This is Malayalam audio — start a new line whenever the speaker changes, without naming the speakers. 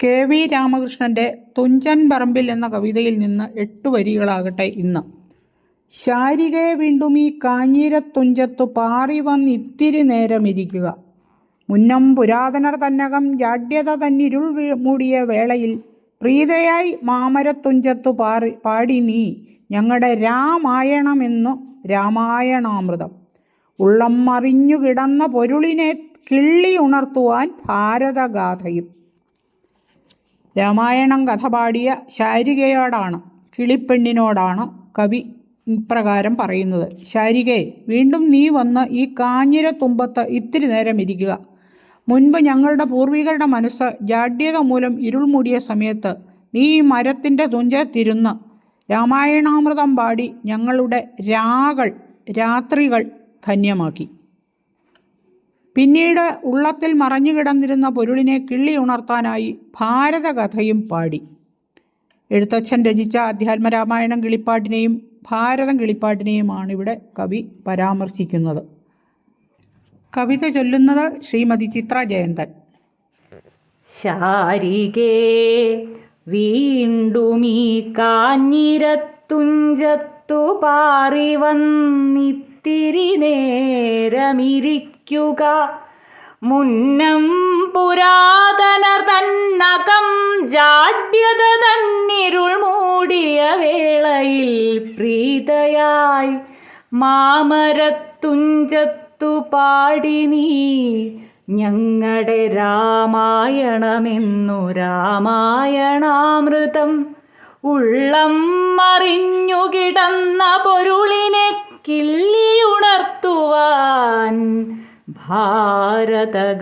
കെ വി രാമകൃഷ്ണന്റെ തുഞ്ചൻ പറമ്പിൽ എന്ന കവിതയിൽ നിന്ന് എട്ട് വരികളാകട്ടെ ഇന്ന്. ശാരികയെ വീണ്ടും ഈ കാഞ്ഞിരത്തുഞ്ചത്തു പാറി വന്ന് ഇത്തിരി നേരം നേരമിരിക്കുക മുന്നം പുരാതനർ തന്നകം ജാഡ്യത തന്നിരുൾ മൂടിയ വേളയിൽ പ്രീതയായി മാമരത്തുഞ്ചത്തു പാറി പാടി നീ ഞങ്ങളുടെ രാമായണമെന്നു രാമായണാമൃതം. ഉള്ളം മറിഞ്ഞു കിടന്ന പൊരുളിനെ കിള്ളി ഉണർത്തുവാൻ ഭാരതഗാഥയും. രാമായണം കഥ പാടിയ ശാരികയോടാണ് കിളിപ്പെണ്ണിനോടാണ് കവി ഇപ്രകാരം പറയുന്നത്. ശാരികയെ വീണ്ടും നീ വന്ന് ഈ കാഞ്ഞിരത്തുമ്പത്ത് ഇത്തിരി നേരം ഇരിക്കുക. മുൻപ് ഞങ്ങളുടെ പൂർവികരുടെ മനസ്സ് ജാഡ്യത മൂലം ഇരുൾ മൂടിയ സമയത്ത് നീ ഈ മരത്തിന്റെ തുഞ്ചത്തിരുന്ന് രാമായണാമൃതം പാടി ഞങ്ങളുടെ രാകൾ രാത്രികൾ ധന്യമാക്കി. പിന്നീട് ഉള്ളത്തിൽ മറഞ്ഞുകിടന്നിരുന്ന പൊരുളിനെ കിള്ളി ഉണർത്താനായി ഭാരതകഥയും പാടി. എഴുത്തച്ഛൻ രചിച്ച അധ്യാത്മരാമായണം കിളിപ്പാട്ടിനെയും ഭാരതം കിളിപ്പാട്ടിനെയുമാണ് ഇവിടെ കവി പരാമർശിക്കുന്നത്. കവിത ചൊല്ലുന്നത് ശ്രീമതി ചിത്ര ജയന്തൻ.
ശാരികേ വീണ്ടുമീ കാഞ്ഞിരത്തുഞ്ചത്തു പാറി വന്നിത്തിരി നേരമിരിക്കുക മുന്നം പുരാതനർ തന്നകം ജാഡ്യത തന്നിരുൾ മൂടിയ വേളയിൽ പ്രീതയായി മാമരത്തുഞ്ചത്തു പാടി നീ. ഞങ്ങളുടെ രാമായണമെന്നു രാമായണാമൃതം ഉള്ളം മറിഞ്ഞു കിടന്ന പൊരുളിനെ കിള്ളിയുണർത്തുവാൻ ारदगाथयुम्